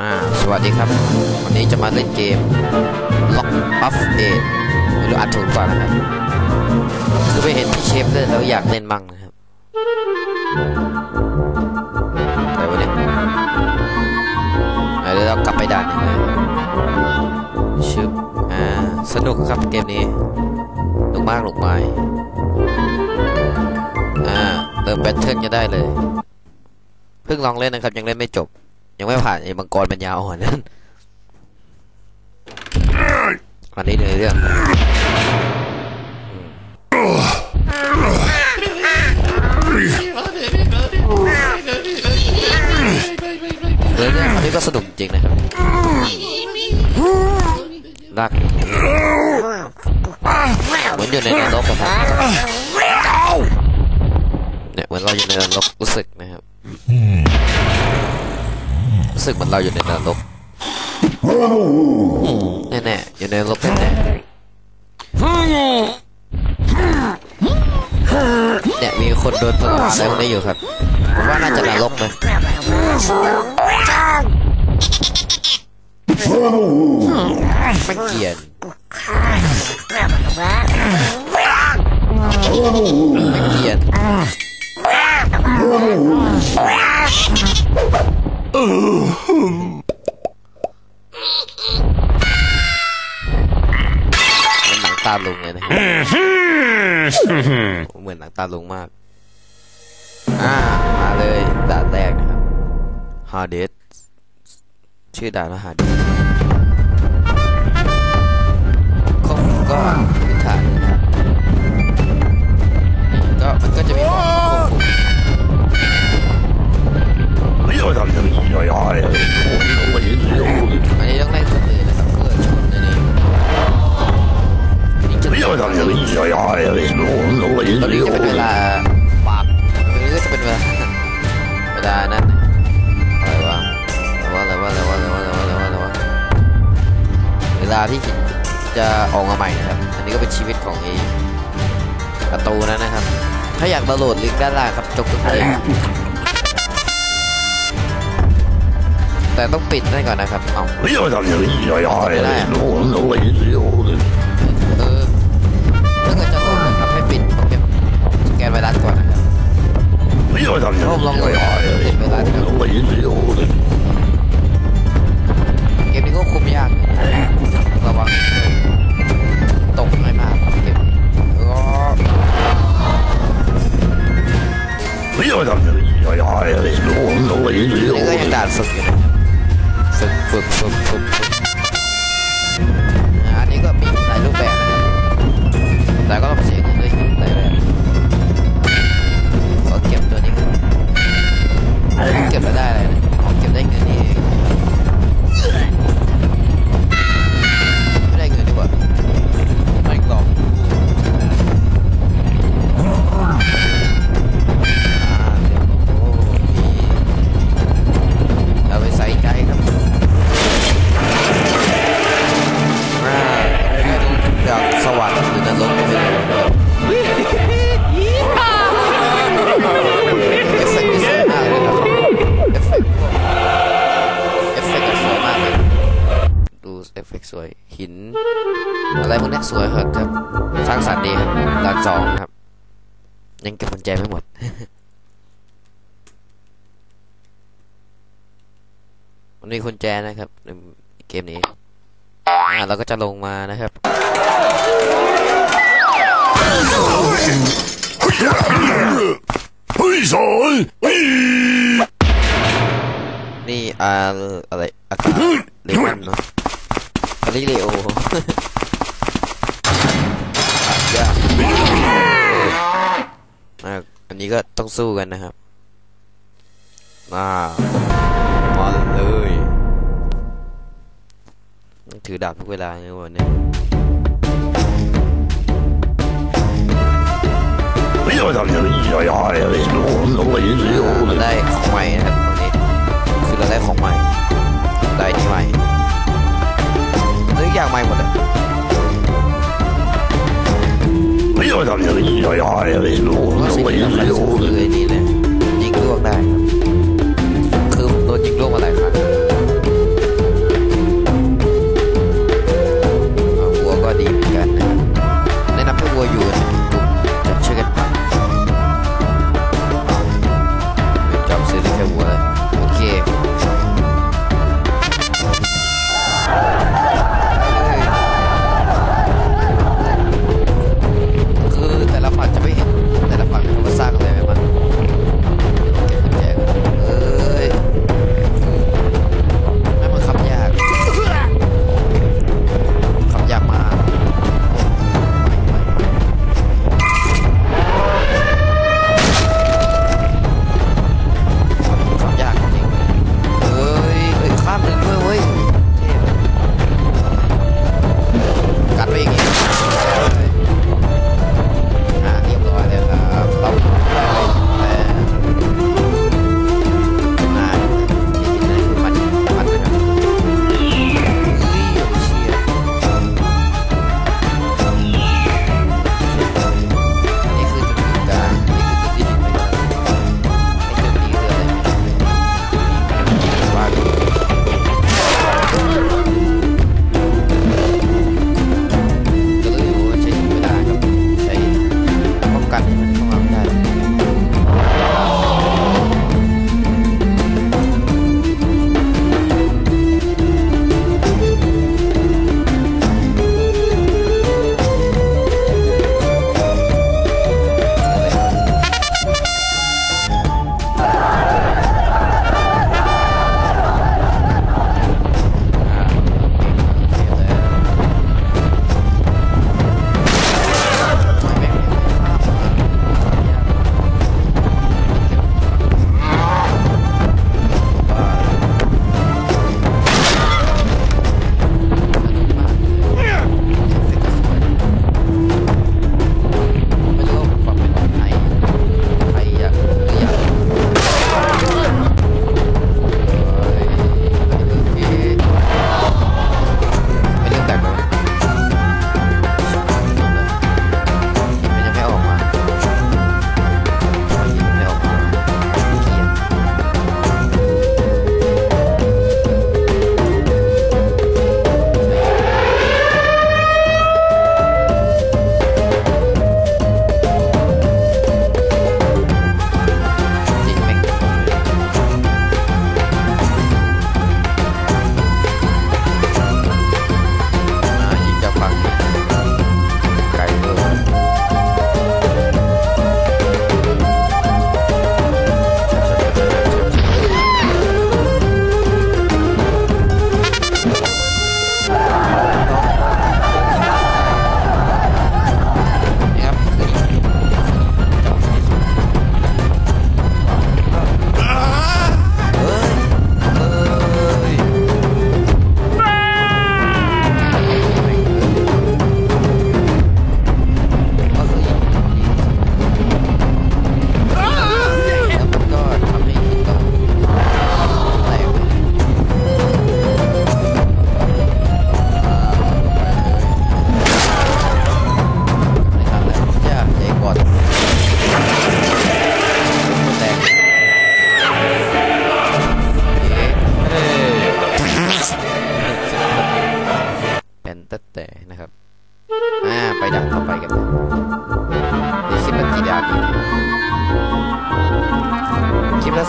อ่าสวัสดีครับ วันนี้จะมาเล่นเกม Lock Buff 8ไม่รู้อ่านถูกกว่านะครับคือไปเห็นที่เชฟเล่นแล้วอยากเล่นมั่งนะครับอะไรวะเนี่ยอะเดี๋ยวเรากลับไปด่านหนึ่งเลยชึบอ่าสนุกครับเกมนี้หนุกมากหนุกไม้อ่าเริ่มแบทเทิลจะได้เลย เพิ่งลองเล่นนะครับยังเล่นไม่จบ ยังไม่ผ่านไอ้มังกรปัญญาอ่อนนั่นอันนี้ในเรื่องเรื่องอันนี้ก็สนุกจริงนะครับลากเหมือนอยู่ในนรกอะครับเนี่ยเหมือนเราอยู่ในนรกรู้สึกนะครับ รู้สึกเหมือนเราอยู่ในนรกแน่ๆอยู่ในนรกแน่ๆเนี่ยมีคนโดนประหลาดอะไรพวกนี้อยู่ครับผมว่าน่าจะนรกนะไม่เกลียนไม่เกียน มันหนังตาลุงเลยนะเหมือนหนังตาลุงมาก อ่า มาเลยด่านแรกนะครับฮาเดสชื่อด่านว่าฮาเดสก็ แต่ต้องปิดนั่นก่อนนะครับ เอาไม่ได้เออถ้าเกิดจะโหลดนะครับให้ปิดโปรแกรมสแกนไวรัสก่อนนะครับผมลองโหลดปิดไวรัสครับเกมนี้ก็คุมยากอยู่นะครับระวังตกง่ายมากครับเกมนี้ก็นี่ก็ยังด่านฝึกอยู่ ฝึกฝึกฝึกอันนี้ก็มีหลายรูปแบบนะครับแต่ก็ต้องเสียเงินด้วยหลายแบบขอเก็บตัวนี้ก่อนเก็บแล้วได้เลย อะไรพวกนี้สวยครับครับสร้างสรรค์ดีครับด่านสองครับ ยังเก็บกุญแจไม่หมดมันมีกุญแจนะครับในเกมนี้อ่าเราก็จะลงมานะครับนี่อ่าอะไรอากาศเลมอนเนาะ กาลิเลโอยากอ่าอันนี้ก็ต้องสู้กันนะครับมามาเลยถือดาบทุกเวลาในวันนี้เราได้ของใหม่นะครับตรงนี้คือเราได้ของใหม่ อย่างใหม่หมดอะว่าสิ่งที่สำคัญคือไอ้นี่เลยยิงลวกได้ คือโดนยิงลวกมาหลายครั้ง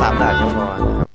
三大，你说完。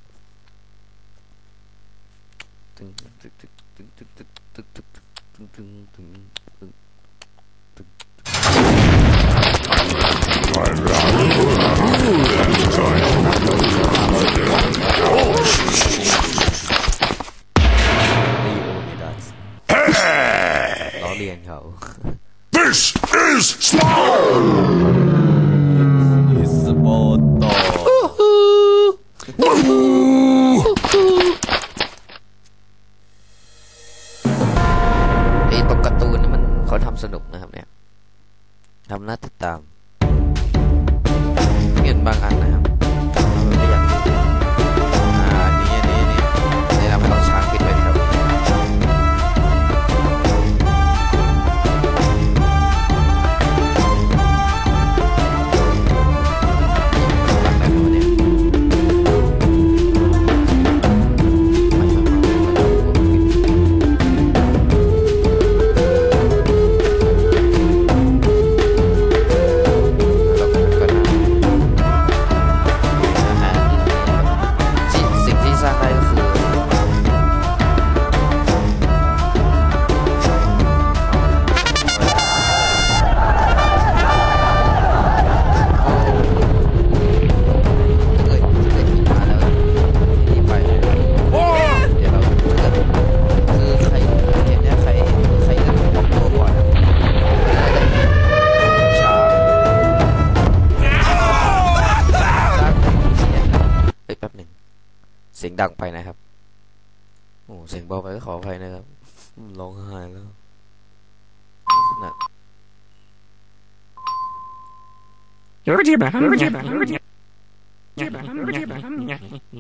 เขาทำสนุกนะครับเนี่ยทำน่าติดตามเงินบางอันนะครับ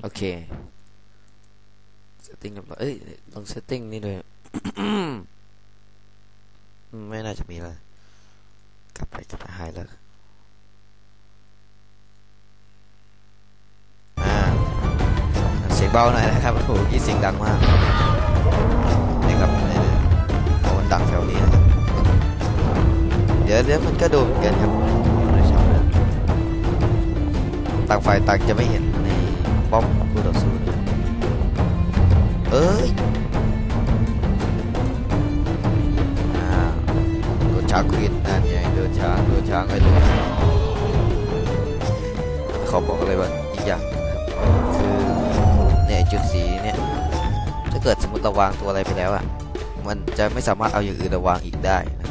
โอเคเซตติ้งเรียบร้อยเอ้ยลองเซตติ้งนี่ด้วยไม่น่าจะมีลยกลับไปกลับไปหายแล้วเสียงเบาหน่อยนะครับโอ้โหยี่เสียงดังมากนี่ครับนี่นี่โอ้มันดังแถวนี้นะครับเดี๋ยวเดี๋ยวมันก็โดนเกันครับ ต่างฝ่ายต่างจะไม่เห็นในป้อมคู่ต่อสู้เอ้ยโดนช้างควิดนั่นไงโดนช้างโดนช้างไปเลยเขาบอกเลยว่าอีกอย่างคือเนี่ยจุดสีเนี่ยถ้าเกิดสมมติเราวางตัวอะไรไปแล้วอะมันจะไม่สามารถเอาอย่างอื่นมาวางอีกได้นะ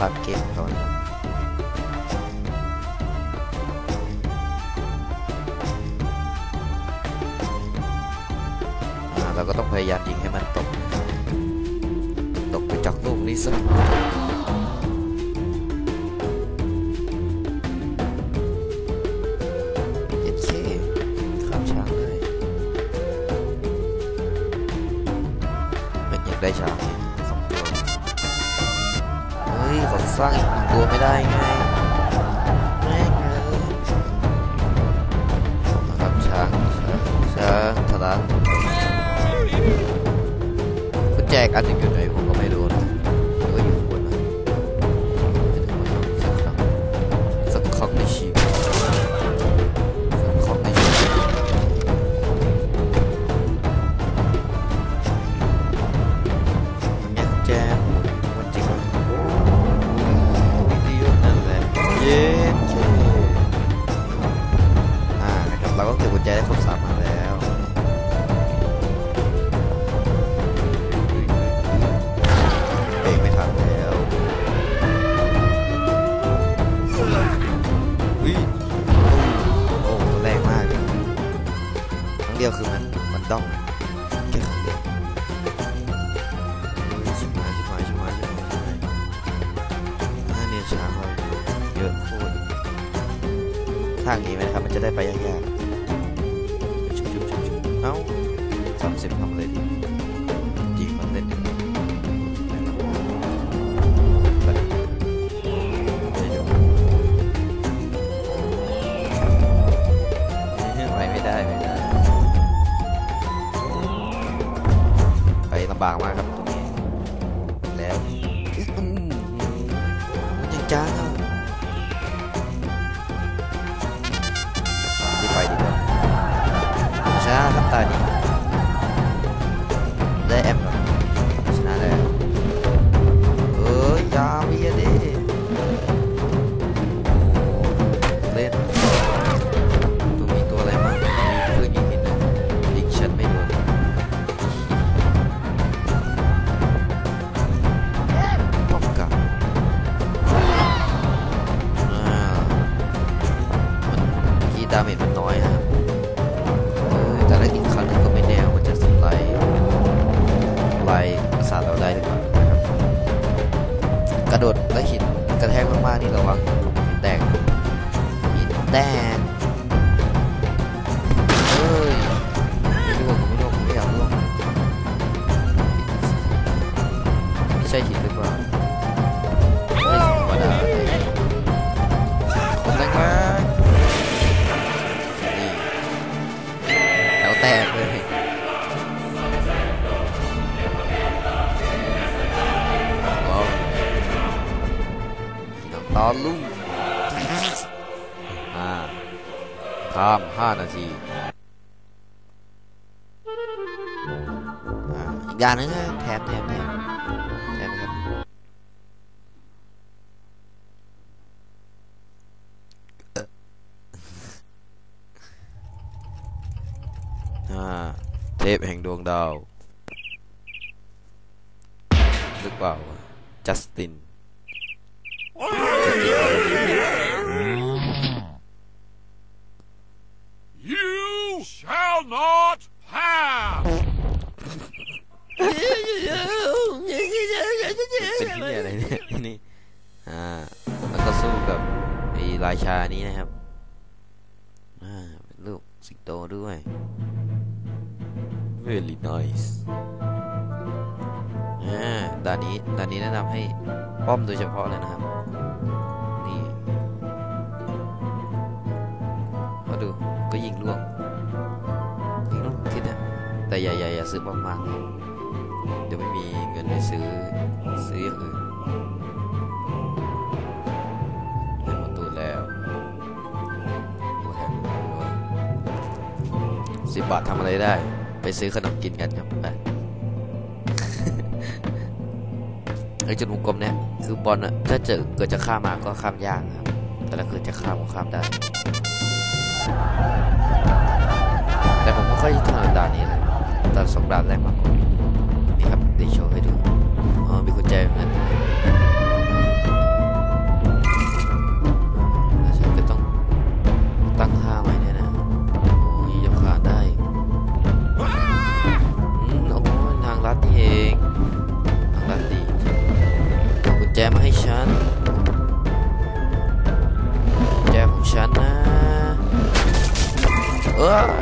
ปรับเกมก่อนเราก็ต้องพยายามยิงให้มันตก ตกไปจากลูกนี้สักได้ช้าง สร้างอีกหนึ่งตัวไม่ได้ไงแม่งเลยนะครับช้างช้างช้างทะลักกุญแจอีกอันหนึ่งอยู่ไหนผมก็ไม่รู้นะางนี้ไหมครับ มันจะได้ไปยากๆชุบชุบชุบชุบเอ้าสามสิบทำเลยดิยิงมันเล่นหนึ่งไปไม่ได้ไม่ได้ไปลำบากมากครับ กระโดดและหินกระแทกมากๆนี่ระวังหินแตกหินแตก ลุ่งอ่าข้ามห้านาทีอ่าอีกอย่างหนึงนะแถมแถมแถมแถมครับอ่าเทพแห่งดวงดาว หรือเปล่า จัสติน อ่าแล้วก็สู้กับไอ้ราชานี้นะครับอ่าเป็นรูปสิงโตด้วย very nice อ่าด่านนี้ด่านนี้แนะนำให้ป้อมโดยเฉพาะเลยนะครับนี่มาดูก็ยิงล่วงยิงล่วงทิศเนี่ยแต่อย่าอย่าอย่าซื้อมากๆเดี๋ยวไม่มีเงินไปซื้อซื้ออย่างอื่น สิบบาททำอะไรได้ ไปซื้อขนมกินกันครับไปไอ้จุดวงกลมเนี่ยคือบอลอะถ้าเจอเกิดจะข้ามมาก็ข้ามยากครับ แต่ถ้าเกิดจะข้ามก็ข้ามได้ แต่ผมไม่ค่อยถนัดด่านนี้เลยด่านสองด่านแรกมากกว่า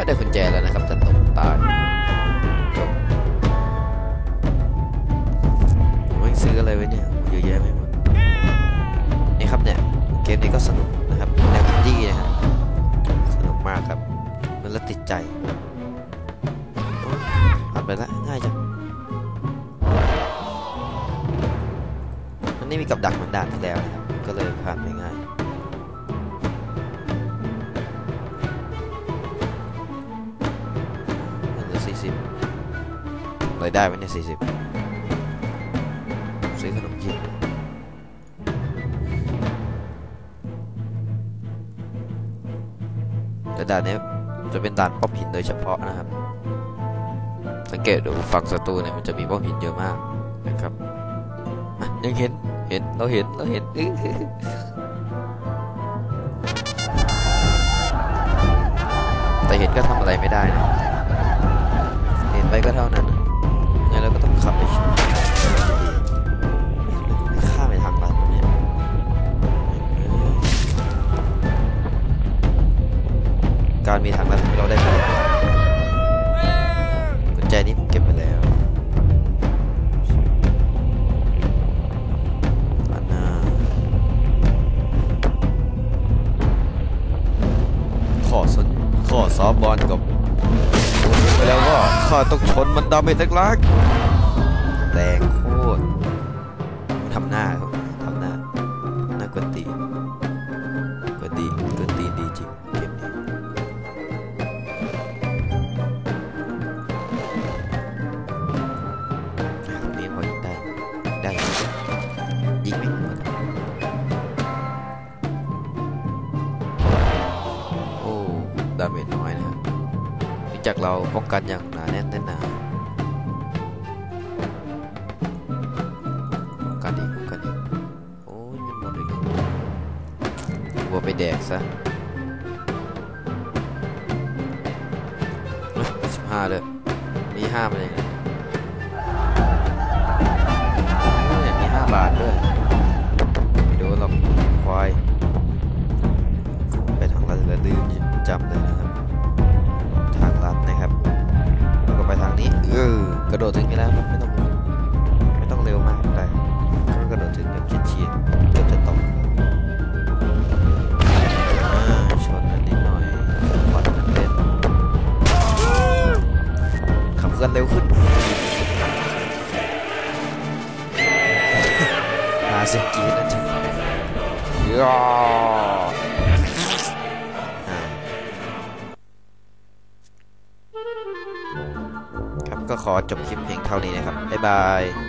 ได้กุญแจแล้วนะครับท่าน รายได้ไหมเนี่ยสี่สิบซื้อขนมกินแต่ด่านนี้จะเป็นด่านป้อมหินโดยเฉพาะนะครับ สังเกตดูฝั่งศัตรูเนี่ยมันจะมีป้อมหินเยอะมากนะครับยังเห็นเห็นเราเห็นเราเห็นแต่เห็นก็ทำอะไรไม่ได้นะ เห็นไปก็เท่านั้น ขับไปชนข้าไปทางลัดเนี่ยการมีทางลัดทำให้เราได้ประโยชน์กุญแจนี้ผมเก็บไปแล้วอันน่าขอสนขอซอฟต์บอลกับไปแล้วก็ข้าต้องชนมันดาเมจเล็กๆ จากเราป้องกันอย่างหนาแน่นแน่นหนาป้องกันอีกป้องกันอีกโอ้ยมันหมดอีกวัวไปแดกซะสิบห้าเลยมีห้ามันเองโอ้ยมีห้าบาทด้วยไม่โดนหรอกควายไปทางลัดแล้วลืมจำเลย โดดถึงไปแล้วครับไม่ต้อง จบคลิปเพียงเท่านี้นะครับ บ๊ายบาย